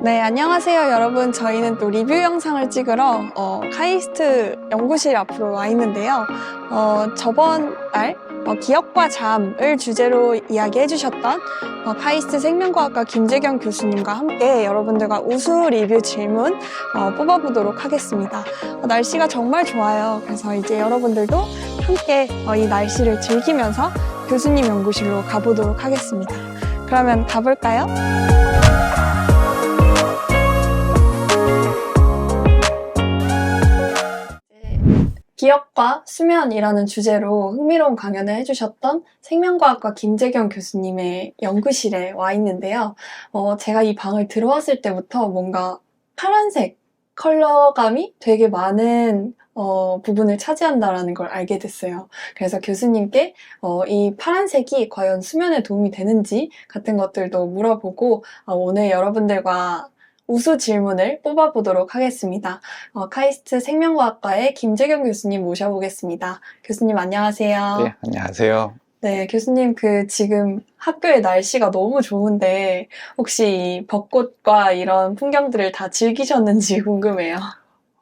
네, 안녕하세요, 여러분. 저희는 또 리뷰 영상을 찍으러 어, 카이스트 연구실 앞으로 와 있는데요. 어, 저번 날 어, 기억과 잠을 주제로 이야기해 주셨던 어, 카이스트 생명과학과 김재경 교수님과 함께 여러분들과 우수 리뷰 질문 어, 뽑아보도록 하겠습니다. 어, 날씨가 정말 좋아요. 그래서 이제 여러분들도 함께 어, 이 날씨를 즐기면서 교수님 연구실로 가보도록 하겠습니다. 그러면 가볼까요? 기억과 수면이라는 주제로 흥미로운 강연을 해주셨던 생명과학과 김재경 교수님의 연구실에 와 있는데요. 어, 제가 이 방을 들어왔을 때부터 뭔가 파란색 컬러감이 되게 많은 어, 부분을 차지한다라는 걸 알게 됐어요. 그래서 교수님께 어, 이 파란색이 과연 수면에 도움이 되는지 같은 것들도 물어보고 어, 오늘 여러분들과 우수 질문을 뽑아보도록 하겠습니다. 어, 카이스트 생명과학과의 김재경 교수님 모셔보겠습니다. 교수님 안녕하세요. 네, 안녕하세요. 네, 교수님 그 지금 학교의 날씨가 너무 좋은데 혹시 이 벚꽃과 이런 풍경들을 다 즐기셨는지 궁금해요.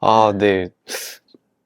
아, 네.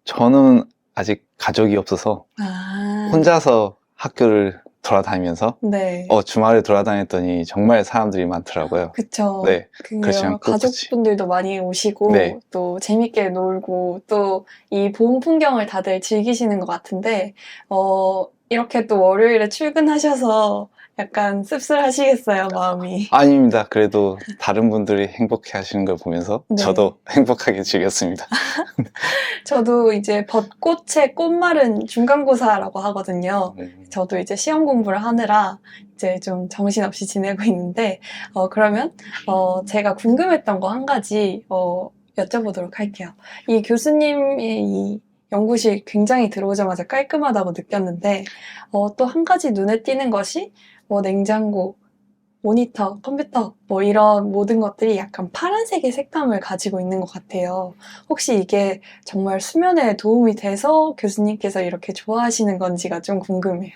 저는 아직 가족이 없어서 아, 혼자서 학교를 돌아다니면서 네. 어, 주말에 돌아다녔더니 정말 사람들이 많더라고요. 그쵸. 네. 그 그렇지만 가족분들도 많이 오시고 네. 또 재밌게 놀고 또 이 봄 풍경을 다들 즐기시는 것 같은데 어 이렇게 또 월요일에 출근하셔서 약간 씁쓸하시겠어요 마음이. 아닙니다. 그래도 다른 분들이 행복해 하시는 걸 보면서 네. 저도 행복하게 즐겼습니다. 저도 이제 벚꽃의 꽃말은 중간고사라고 하거든요. 네. 저도 이제 시험 공부를 하느라 이제 좀 정신없이 지내고 있는데, 어, 그러면, 어, 제가 궁금했던 거 한 가지, 어, 여쭤보도록 할게요. 이 교수님의 이 연구실 굉장히 들어오자마자 깔끔하다고 느꼈는데, 어, 또 한 가지 눈에 띄는 것이, 뭐, 냉장고, 모니터, 컴퓨터, 뭐 이런 모든 것들이 약간 파란색의 색감을 가지고 있는 것 같아요. 혹시 이게 정말 수면에 도움이 돼서 교수님께서 이렇게 좋아하시는 건지가 좀 궁금해요.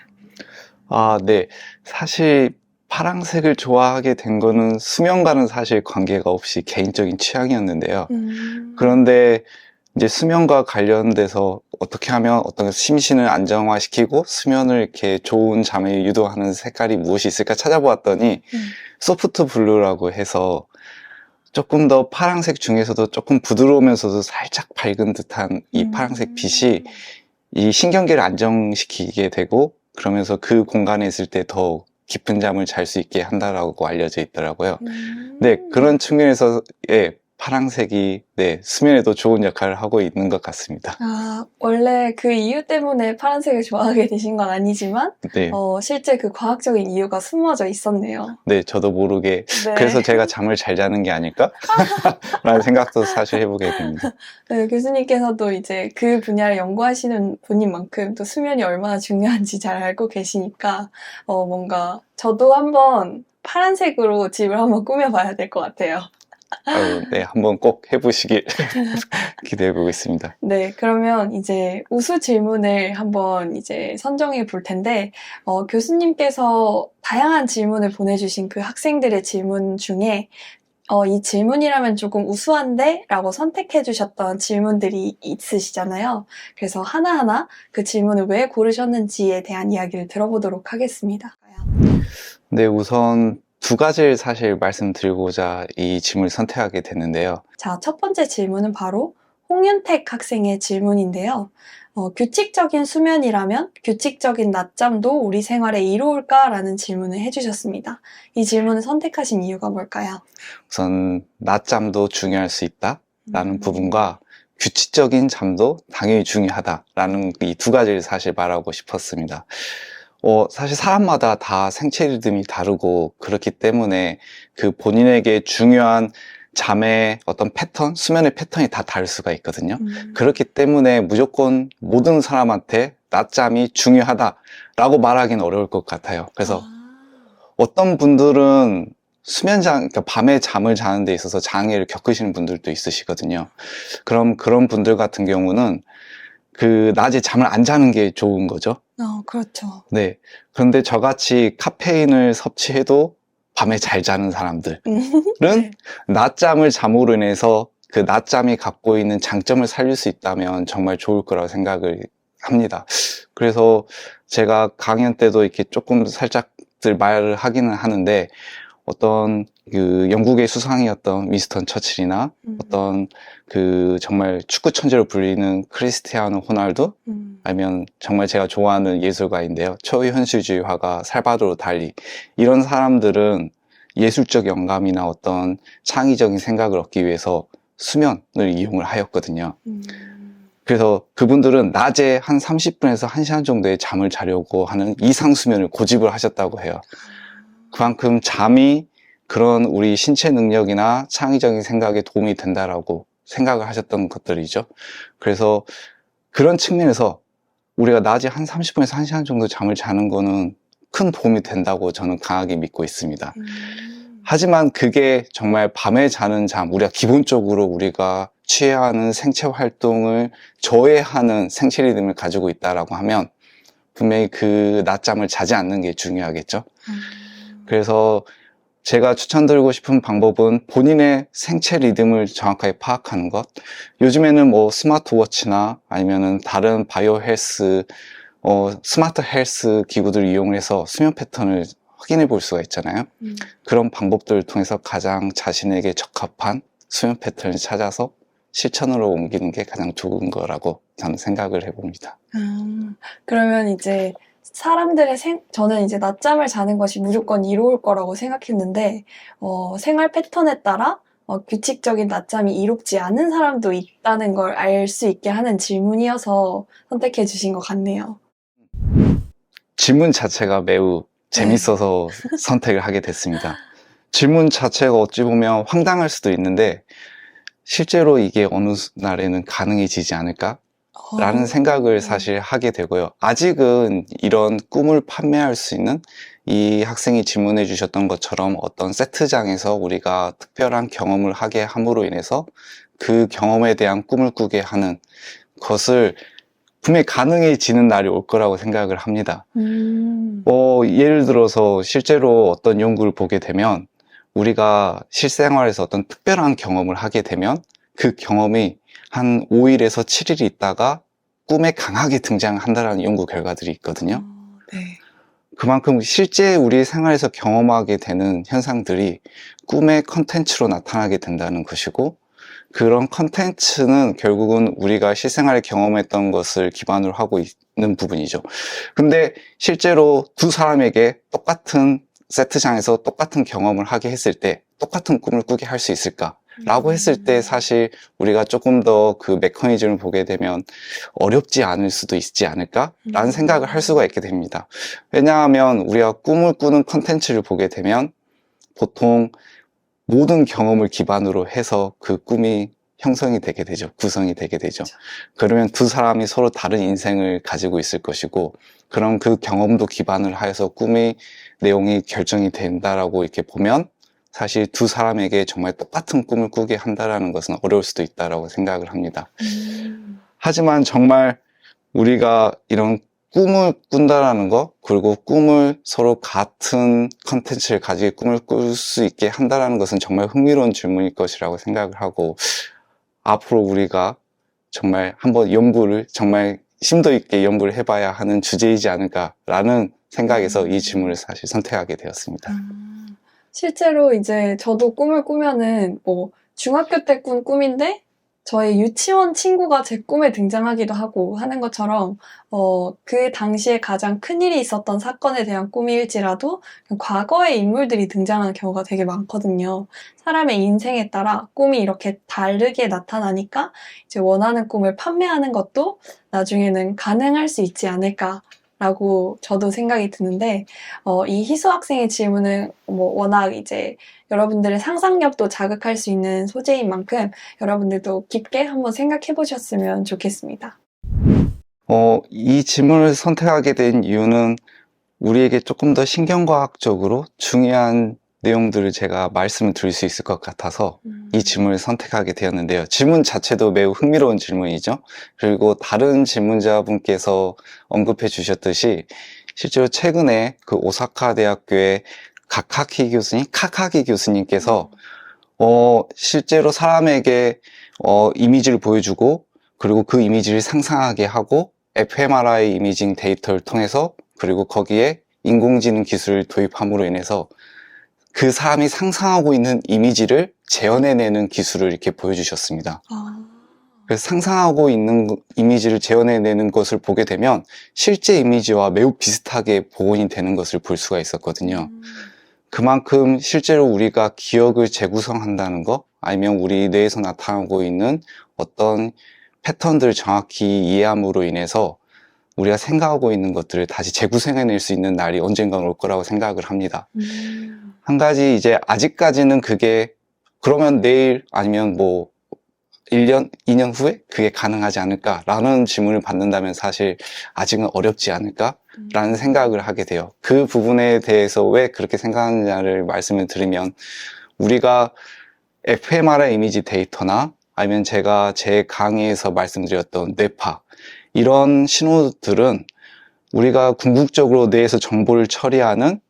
아, 네. 사실 파랑색을 좋아하게 된 거는 수면과는 사실 관계가 없이 개인적인 취향이었는데요. 음. 그런데 이제 수면과 관련돼서 어떻게 하면 어떤 심신을 안정화시키고 수면을 이렇게 좋은 잠을 유도하는 색깔이 무엇이 있을까 찾아보았더니 음. 소프트 블루라고 해서 조금 더 파란색 중에서도 조금 부드러우면서도 살짝 밝은 듯한 이 음. 파란색 빛이 이 신경계를 안정시키게 되고 그러면서 그 공간에 있을 때 더 깊은 잠을 잘 수 있게 한다라고 알려져 있더라고요. 음. 네, 그런 측면에서 예, 파랑색이 네, 수면에도 좋은 역할을 하고 있는 것 같습니다. 아, 원래 그 이유 때문에 파란색을 좋아하게 되신 건 아니지만, 네, 어, 실제 그 과학적인 이유가 숨어져 있었네요. 네, 저도 모르게 네. 그래서 제가 잠을 잘 자는 게 아닐까? 라는 생각도 사실 해보게 됩니다. 네, 교수님께서도 이제 그 분야를 연구하시는 분인 만큼 또 수면이 얼마나 중요한지 잘 알고 계시니까, 어, 뭔가 저도 한번 파란색으로 집을 한번 꾸며봐야 될 것 같아요. 아유, 네, 한번 꼭 해보시길 기대해 보겠습니다. 네, 그러면 이제 우수 질문을 한번 이제 선정해 볼 텐데, 어, 교수님께서 다양한 질문을 보내주신 그 학생들의 질문 중에, 어, 이 질문이라면 조금 우수한데? 라고 선택해 주셨던 질문들이 있으시잖아요. 그래서 하나하나 그 질문을 왜 고르셨는지에 대한 이야기를 들어보도록 하겠습니다. 네, 우선 두 가지를 사실 말씀드리고자 이 질문을 선택하게 됐는데요. 자, 첫 번째 질문은 바로 홍윤택 학생의 질문인데요. 어, 규칙적인 수면이라면 규칙적인 낮잠도 우리 생활에 이로울까라는 질문을 해주셨습니다. 이 질문을 선택하신 이유가 뭘까요? 우선 낮잠도 중요할 수 있다라는 음. 부분과 규칙적인 잠도 당연히 중요하다라는 이 두 가지를 사실 말하고 싶었습니다. 어, 사실 사람마다 다 생체 리듬이 다르고 그렇기 때문에 그 본인에게 중요한 잠의 어떤 패턴, 수면의 패턴이 다 다를 수가 있거든요. 음. 그렇기 때문에 무조건 모든 사람한테 낮잠이 중요하다라고 말하기는 어려울 것 같아요. 그래서 아, 어떤 분들은 수면장, 그러니까 밤에 잠을 자는 데 있어서 장애를 겪으시는 분들도 있으시거든요. 그럼 그런 분들 같은 경우는 그 낮에 잠을 안 자는 게 좋은 거죠. 어, 그렇죠. 네. 그런데 저같이 카페인을 섭취해도 밤에 잘 자는 사람들은 네. 낮잠을 잠으로 인해서 그 낮잠이 갖고 있는 장점을 살릴 수 있다면 정말 좋을 거라고 생각을 합니다. 그래서 제가 강연 때도 이렇게 조금 살짝들 말을 하기는 하는데 어떤 그 영국의 수상이었던 윈스턴 처칠이나 음. 어떤 그 정말 축구 천재로 불리는 크리스티아노 호날두 음. 아니면 정말 제가 좋아하는 예술가인데요. 초현실주의 화가 살바도르 달리 이런 사람들은 예술적 영감이나 어떤 창의적인 생각을 얻기 위해서 수면을 이용을 하였거든요. 음. 그래서 그분들은 낮에 한 30분에서 1시간 정도의 잠을 자려고 하는 이상 수면을 고집을 하셨다고 해요. 그만큼 잠이 그런 우리 신체 능력이나 창의적인 생각에 도움이 된다라고 생각을 하셨던 것들이죠. 그래서 그런 측면에서 우리가 낮에 한 30분에서 1시간 정도 잠을 자는 거는 큰 도움이 된다고 저는 강하게 믿고 있습니다. 음. 하지만 그게 정말 밤에 자는 잠, 우리가 기본적으로 우리가 취해야 하는 생체 활동을 저해하는 생체 리듬을 가지고 있다라고 하면 분명히 그 낮잠을 자지 않는 게 중요하겠죠. 음. 그래서 제가 추천드리고 싶은 방법은 본인의 생체 리듬을 정확하게 파악하는 것. 요즘에는 뭐 스마트워치나 아니면은 다른 바이오 헬스, 어, 스마트 헬스 기구들을 이용해서 수면 패턴을 확인해 볼 수가 있잖아요. 음. 그런 방법들을 통해서 가장 자신에게 적합한 수면 패턴을 찾아서 실천으로 옮기는 게 가장 좋은 거라고 저는 생각을 해봅니다. 아, 그러면 이제 사람들의 생, 저는 이제 낮잠을 자는 것이 무조건 이로울 거라고 생각했는데, 어, 생활 패턴에 따라 어, 규칙적인 낮잠이 이롭지 않은 사람도 있다는 걸 알 수 있게 하는 질문이어서 선택해 주신 것 같네요. 질문 자체가 매우 재밌어서 선택을 하게 됐습니다. 질문 자체가 어찌 보면 황당할 수도 있는데 실제로 이게 어느 날에는 가능해지지 않을까? 라는 어, 생각을 사실 하게 되고요. 아직은 이런 꿈을 판매할 수 있는 이 학생이 질문해 주셨던 것처럼 어떤 세트장에서 우리가 특별한 경험을 하게 함으로 인해서 그 경험에 대한 꿈을 꾸게 하는 것을 분명히 가능해지는 날이 올 거라고 생각을 합니다. 음, 뭐, 예를 들어서 실제로 어떤 연구를 보게 되면 우리가 실생활에서 어떤 특별한 경험을 하게 되면 그 경험이 한 5일에서 7일 있다가 꿈에 강하게 등장한다는 연구 결과들이 있거든요. 어, 네. 그만큼 실제 우리 생활에서 경험하게 되는 현상들이 꿈의 컨텐츠로 나타나게 된다는 것이고 그런 컨텐츠는 결국은 우리가 실생활에 경험했던 것을 기반으로 하고 있는 부분이죠. 근데 실제로 두 사람에게 똑같은 세트장에서 똑같은 경험을 하게 했을 때 똑같은 꿈을 꾸게 할 수 있을까? 라고 했을 때 사실 우리가 조금 더 그 메커니즘을 보게 되면 어렵지 않을 수도 있지 않을까? 라는 음. 생각을 할 수가 있게 됩니다. 왜냐하면 우리가 꿈을 꾸는 컨텐츠를 보게 되면 보통 모든 경험을 기반으로 해서 그 꿈이 형성이 되게 되죠. 구성이 되게 되죠. 그러면 두 사람이 서로 다른 인생을 가지고 있을 것이고, 그럼 그 경험도 기반을 하여서 꿈의 내용이 결정이 된다라고 이렇게 보면 사실 두 사람에게 정말 똑같은 꿈을 꾸게 한다라는 것은 어려울 수도 있다라고 생각을 합니다. 음, 하지만 정말 우리가 이런 꿈을 꾼다라는 거, 그리고 꿈을 서로 같은 컨텐츠를 가지고 꿈을 꿀 수 있게 한다라는 것은 정말 흥미로운 질문일 것이라고 생각을 하고, 앞으로 우리가 정말 한번 연구를, 정말 심도 있게 연구를 해봐야 하는 주제이지 않을까라는 생각에서 이 질문을 사실 선택하게 되었습니다. 아, 실제로 이제 저도 꿈을 꾸면은 뭐 중학교 때 꾼 꿈인데 저의 유치원 친구가 제 꿈에 등장하기도 하고 하는 것처럼 어, 그 당시에 가장 큰 일이 있었던 사건에 대한 꿈일지라도 과거의 인물들이 등장하는 경우가 되게 많거든요. 사람의 인생에 따라 꿈이 이렇게 다르게 나타나니까 이제 원하는 꿈을 판매하는 것도 나중에는 가능할 수 있지 않을까 라고 저도 생각이 드는데 어, 이 희수 학생의 질문은 뭐 워낙 이제 여러분들의 상상력도 자극할 수 있는 소재인 만큼 여러분들도 깊게 한번 생각해 보셨으면 좋겠습니다. 어, 이 질문을 선택하게 된 이유는 우리에게 조금 더 신경과학적으로 중요한 내용들을 제가 말씀을 드릴 수 있을 것 같아서 이 질문을 선택하게 되었는데요. 질문 자체도 매우 흥미로운 질문이죠. 그리고 다른 질문자분께서 언급해 주셨듯이 실제로 최근에 그 오사카 대학교의 각하키 교수님, 카카기 교수님께서 어, 실제로 사람에게 어, 이미지를 보여주고 그리고 그 이미지를 상상하게 하고 fMRI 이미징 데이터를 통해서 그리고 거기에 인공지능 기술을 도입함으로 인해서 그 사람이 상상하고 있는 이미지를 재현해내는 기술을 이렇게 보여주셨습니다. 아, 그래서 상상하고 있는 거- 이미지를 재현해내는 것을 보게 되면 실제 이미지와 매우 비슷하게 복원이 되는 것을 볼 수가 있었거든요. 음. 그만큼 실제로 우리가 기억을 재구성한다는 것, 아니면 우리 뇌에서 나타나고 있는 어떤 패턴들을 정확히 이해함으로 인해서 우리가 생각하고 있는 것들을 다시 재구성해낼 수 있는 날이 언젠가 올 거라고 생각을 합니다. 음. 한 가지 이제 아직까지는 그게 그러면 내일 아니면 뭐 1년, 2년 후에 그게 가능하지 않을까라는 질문을 받는다면 사실 아직은 어렵지 않을까라는 생각을 하게 돼요. 그 부분에 대해서 왜 그렇게 생각하느냐를 말씀을 드리면 우리가 fMRI 이미지 데이터나 아니면 제가 제 강의에서 말씀드렸던 뇌파 이런 신호들은 우리가 궁극적으로 뇌에서 정보를 처리하는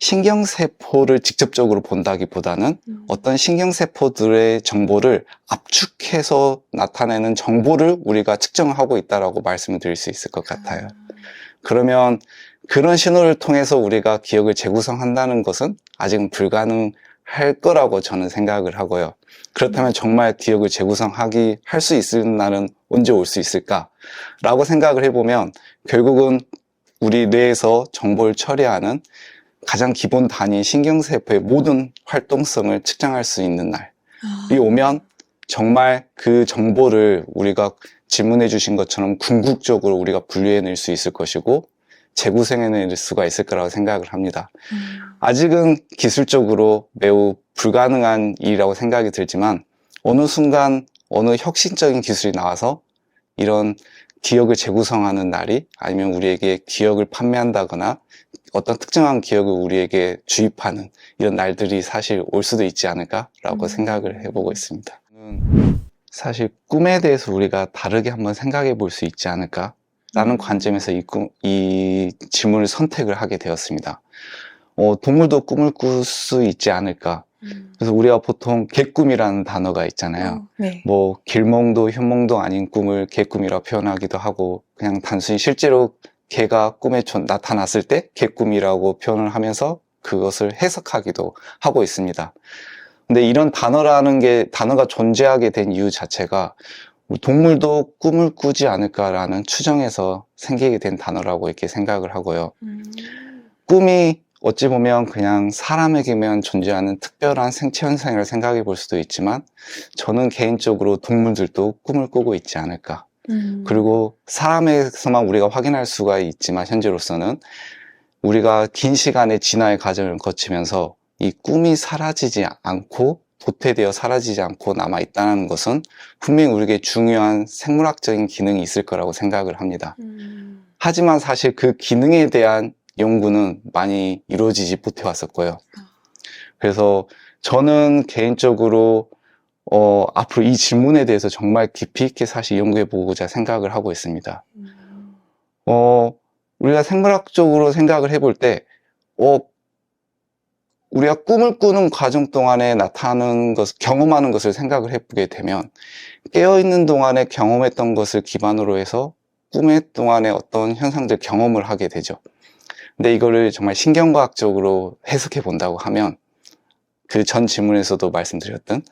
신경세포를 직접적으로 본다기보다는 음. 어떤 신경세포들의 정보를 압축해서 나타내는 정보를 우리가 측정하고 있다라고 말씀을 드릴 수 있을 것 같아요. 그러면 그런 신호를 통해서 우리가 기억을 재구성한다는 것은 아직은 불가능할 거라고 저는 생각을 하고요. 그렇다면 정말 기억을 재구성하기 할 수 있을 날은 언제 올 수 있을까라고 생각을 해보면 결국은 우리 뇌에서 정보를 처리하는 가장 기본 단위 신경세포의 모든 활동성을 측정할 수 있는 날이 아. 오면 정말 그 정보를 우리가 질문해 주신 것처럼 궁극적으로 우리가 분류해낼 수 있을 것이고 재구성해낼 수가 있을 거라고 생각을 합니다. 음. 아직은 기술적으로 매우 불가능한 일이라고 생각이 들지만 어느 순간 어느 혁신적인 기술이 나와서 이런 기억을 재구성하는 날이 아니면 우리에게 기억을 판매한다거나 어떤 특정한 기억을 우리에게 주입하는 이런 날들이 사실 올 수도 있지 않을까라고 음. 생각을 해보고 있습니다. 사실 꿈에 대해서 우리가 다르게 한번 생각해 볼 수 있지 않을까라는 음. 관점에서 이, 꿈, 이 질문을 선택을 하게 되었습니다. 어, 동물도 꿈을 꿀 수 있지 않을까. 음. 그래서 우리가 보통 개꿈이라는 단어가 있잖아요. 어, 네. 뭐 길몽도 현몽도 아닌 꿈을 개꿈이라 표현하기도 하고 그냥 단순히 실제로 개가 꿈에 전- 나타났을 때 개꿈이라고 표현을 하면서 그것을 해석하기도 하고 있습니다. 근데 이런 단어라는 게 단어가 존재하게 된 이유 자체가 우리 동물도 꿈을 꾸지 않을까라는 추정에서 생기게 된 단어라고 이렇게 생각을 하고요. 음. 꿈이 어찌 보면 그냥 사람에게만 존재하는 특별한 생체 현상이라 생각해 볼 수도 있지만 저는 개인적으로 동물들도 꿈을 꾸고 있지 않을까. 음. 그리고 사람에서만 우리가 확인할 수가 있지만 현재로서는 우리가 긴 시간의 진화의 과정을 거치면서 이 꿈이 사라지지 않고 도태되어 사라지지 않고 남아 있다는 것은 분명히 우리에게 중요한 생물학적인 기능이 있을 거라고 생각을 합니다. 음. 하지만 사실 그 기능에 대한 연구는 많이 이루어지지 못해 왔었고요. 그래서 저는 개인적으로 어, 앞으로 이 질문에 대해서 정말 깊이 있게 사실 연구해 보고자 생각을 하고 있습니다. 음. 어, 우리가 생물학적으로 생각을 해볼 때, 어, 우리가 꿈을 꾸는 과정 동안에 나타나는 것, 경험하는 것을 생각을 해보게 되면, 깨어있는 동안에 경험했던 것을 기반으로 해서 꿈의 동안에 어떤 현상들 경험을 하게 되죠. 근데 이거를 정말 신경과학적으로 해석해 본다고 하면, 그 전 질문에서도 말씀드렸던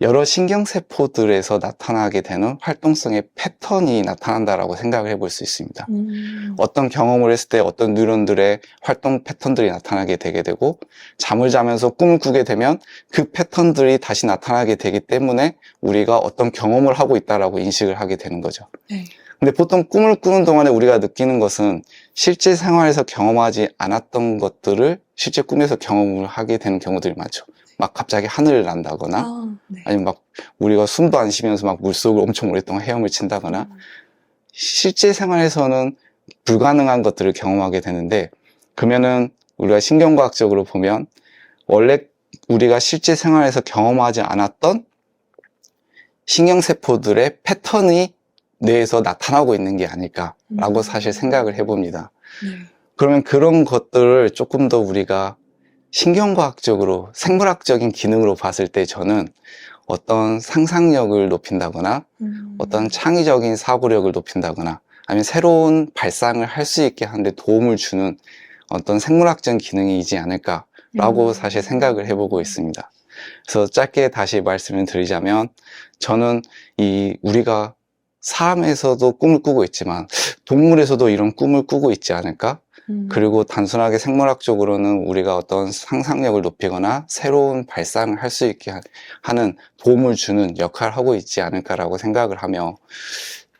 여러 신경세포들에서 나타나게 되는 활동성의 패턴이 나타난다라고 생각을 해볼 수 있습니다. 음. 어떤 경험을 했을 때 어떤 뉴런들의 활동 패턴들이 나타나게 되게 되고 잠을 자면서 꿈을 꾸게 되면 그 패턴들이 다시 나타나게 되기 때문에 우리가 어떤 경험을 하고 있다라고 인식을 하게 되는 거죠. 네. 근데 보통 꿈을 꾸는 동안에 우리가 느끼는 것은 실제 생활에서 경험하지 않았던 것들을 실제 꿈에서 경험을 하게 되는 경우들이 많죠. 막 갑자기 하늘을 난다거나 아, 네. 아니면 막 우리가 숨도 안 쉬면서 막 물속을 엄청 오랫동안 헤엄을 친다거나 음. 실제 생활에서는 불가능한 것들을 경험하게 되는데 그러면은 우리가 신경과학적으로 보면 원래 우리가 실제 생활에서 경험하지 않았던 신경세포들의 패턴이 뇌에서 나타나고 있는 게 아닐까라고 음. 사실 생각을 해봅니다. 네. 그러면 그런 것들을 조금 더 우리가 신경과학적으로 생물학적인 기능으로 봤을 때 저는 어떤 상상력을 높인다거나 음. 어떤 창의적인 사고력을 높인다거나 아니면 새로운 발상을 할 수 있게 하는데 도움을 주는 어떤 생물학적 기능이지 않을까라고 음. 사실 생각을 해보고 있습니다. 그래서 짧게 다시 말씀을 드리자면 저는 이 우리가 사람에서도 꿈을 꾸고 있지만 동물에서도 이런 꿈을 꾸고 있지 않을까? 음. 그리고 단순하게 생물학적으로는 우리가 어떤 상상력을 높이거나 새로운 발상을 할 수 있게 하- 하는 도움을 주는 역할을 하고 있지 않을까라고 생각을 하며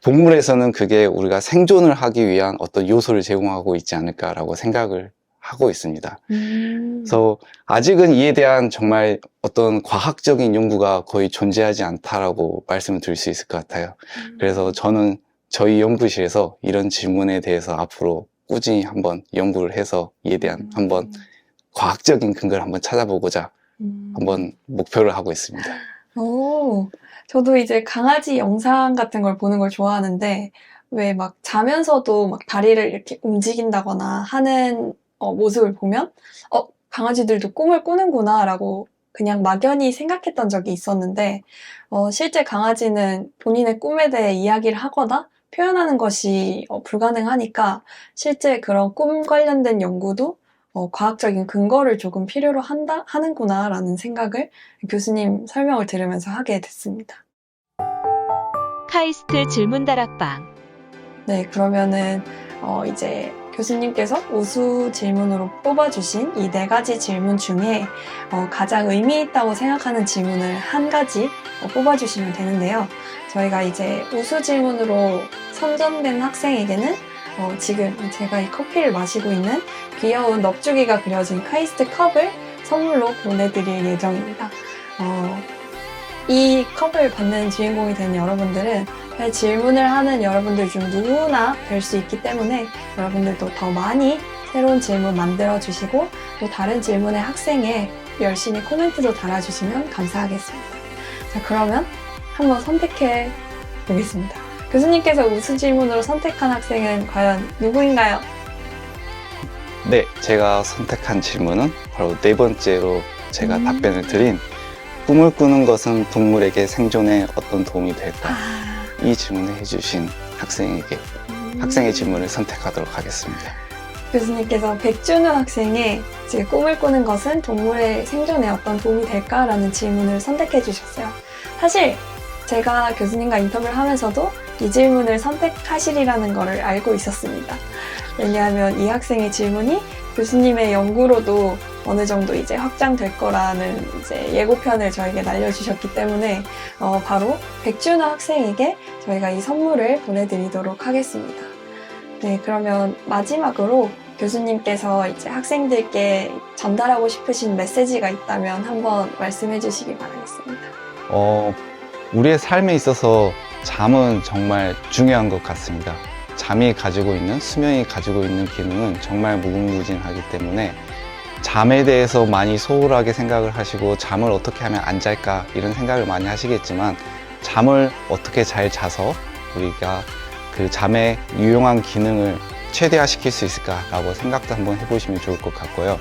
동물에서는 그게 우리가 생존을 하기 위한 어떤 요소를 제공하고 있지 않을까라고 생각을 하고 있습니다. 음. 그래서 아직은 이에 대한 정말 어떤 과학적인 연구가 거의 존재하지 않다라고 말씀을 드릴 수 있을 것 같아요. 음. 그래서 저는 저희 연구실에서 이런 질문에 대해서 앞으로 꾸준히 한번 연구를 해서 이에 대한 한번 과학적인 근거를 한번 찾아보고자 음. 한번 목표를 하고 있습니다. 오, 저도 이제 강아지 영상 같은 걸 보는 걸 좋아하는데, 왜 막 자면서도 막 다리를 이렇게 움직인다거나 하는 어, 모습을 보면, 어, 강아지들도 꿈을 꾸는구나 라고 그냥 막연히 생각했던 적이 있었는데, 어, 실제 강아지는 본인의 꿈에 대해 이야기를 하거나 표현하는 것이 어, 불가능하니까, 실제 그런 꿈 관련된 연구도 어, 과학적인 근거를 조금 필요로 한다, 하는구나라는 생각을 교수님 설명을 들으면서 하게 됐습니다. 카이스트 질문 다락방. 네, 그러면은 어, 이제 교수님께서 우수 질문으로 뽑아주신 이 네 가지 질문 중에 어, 가장 의미 있다고 생각하는 질문을 한 가지 어, 뽑아주시면 되는데요. 저희가 이제 우수 질문으로 선정된 학생에게는 어, 지금 제가 이 커피를 마시고 있는 귀여운 넙죽이가 그려진 카이스트 컵을 선물로 보내드릴 예정입니다. 어, 이 컵을 받는 주인공이 되는 여러분들은 그 질문을 하는 여러분들 중 누구나 될 수 있기 때문에 여러분들도 더 많이 새로운 질문 만들어 주시고 또 다른 질문의 학생에 열심히 코멘트도 달아주시면 감사하겠습니다. 자, 그러면 한번 선택해 보겠습니다. 교수님께서 우수 질문으로 선택한 학생은 과연 누구인가요? 네, 제가 선택한 질문은 바로 네 번째로 제가 음. 답변을 드린 꿈을 꾸는 것은 동물에게 생존에 어떤 도움이 될까? 아, 이 질문을 해주신 학생에게 음. 학생의 질문을 선택하도록 하겠습니다. 교수님께서 백준우 학생의 지금 꿈을 꾸는 것은 동물의 생존에 어떤 도움이 될까라는 질문을 선택해 주셨어요. 사실 제가 교수님과 인터뷰를 하면서도 이 질문을 선택하시리라는 것을 알고 있었습니다. 왜냐하면 이 학생의 질문이 교수님의 연구로도 어느 정도 이제 확장될 거라는 이제 예고편을 저에게 날려주셨기 때문에 어, 바로 백준우 학생에게 저희가 이 선물을 보내드리도록 하겠습니다. 네, 그러면 마지막으로 교수님께서 이제 학생들께 전달하고 싶으신 메시지가 있다면 한번 말씀해 주시기 바라겠습니다. 어, 우리의 삶에 있어서 잠은 정말 중요한 것 같습니다. 잠이 가지고 있는, 수면이 가지고 있는 기능은 정말 무궁무진하기 때문에 잠에 대해서 많이 소홀하게 생각을 하시고 잠을 어떻게 하면 안 잘까 이런 생각을 많이 하시겠지만 잠을 어떻게 잘 자서 우리가 그 잠의 유용한 기능을 최대화시킬 수 있을까라고 생각도 한번 해보시면 좋을 것 같고요.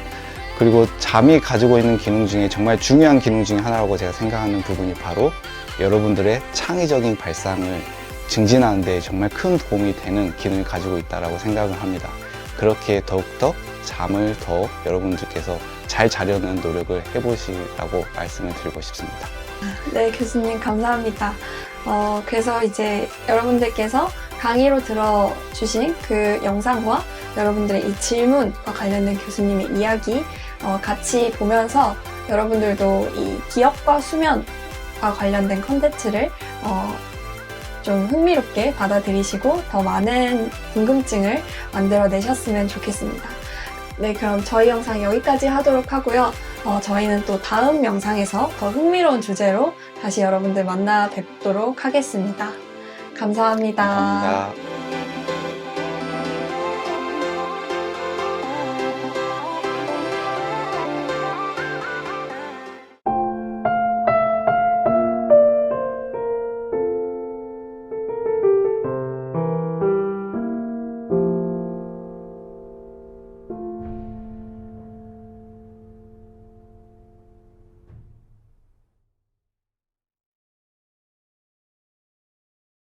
그리고 잠이 가지고 있는 기능 중에 정말 중요한 기능 중에 하나라고 제가 생각하는 부분이 바로 여러분들의 창의적인 발상을 증진하는 데 정말 큰 도움이 되는 기능을 가지고 있다고 생각을 합니다. 그렇게 더욱더 잠을 더 여러분들께서 잘 자려는 노력을 해보시라고 말씀을 드리고 싶습니다. 네, 교수님 감사합니다. 어, 그래서 이제 여러분들께서 강의로 들어주신 그 영상과 여러분들의 이 질문과 관련된 교수님의 이야기 어, 같이 보면서 여러분들도 이 기억과 수면과 관련된 컨텐츠를 어, 좀 흥미롭게 받아들이시고 더 많은 궁금증을 만들어내셨으면 좋겠습니다. 네, 그럼 저희 영상 여기까지 하도록 하고요. 어, 저희는 또 다음 영상에서 더 흥미로운 주제로 다시 여러분들 만나 뵙도록 하겠습니다. 감사합니다. 감사합니다.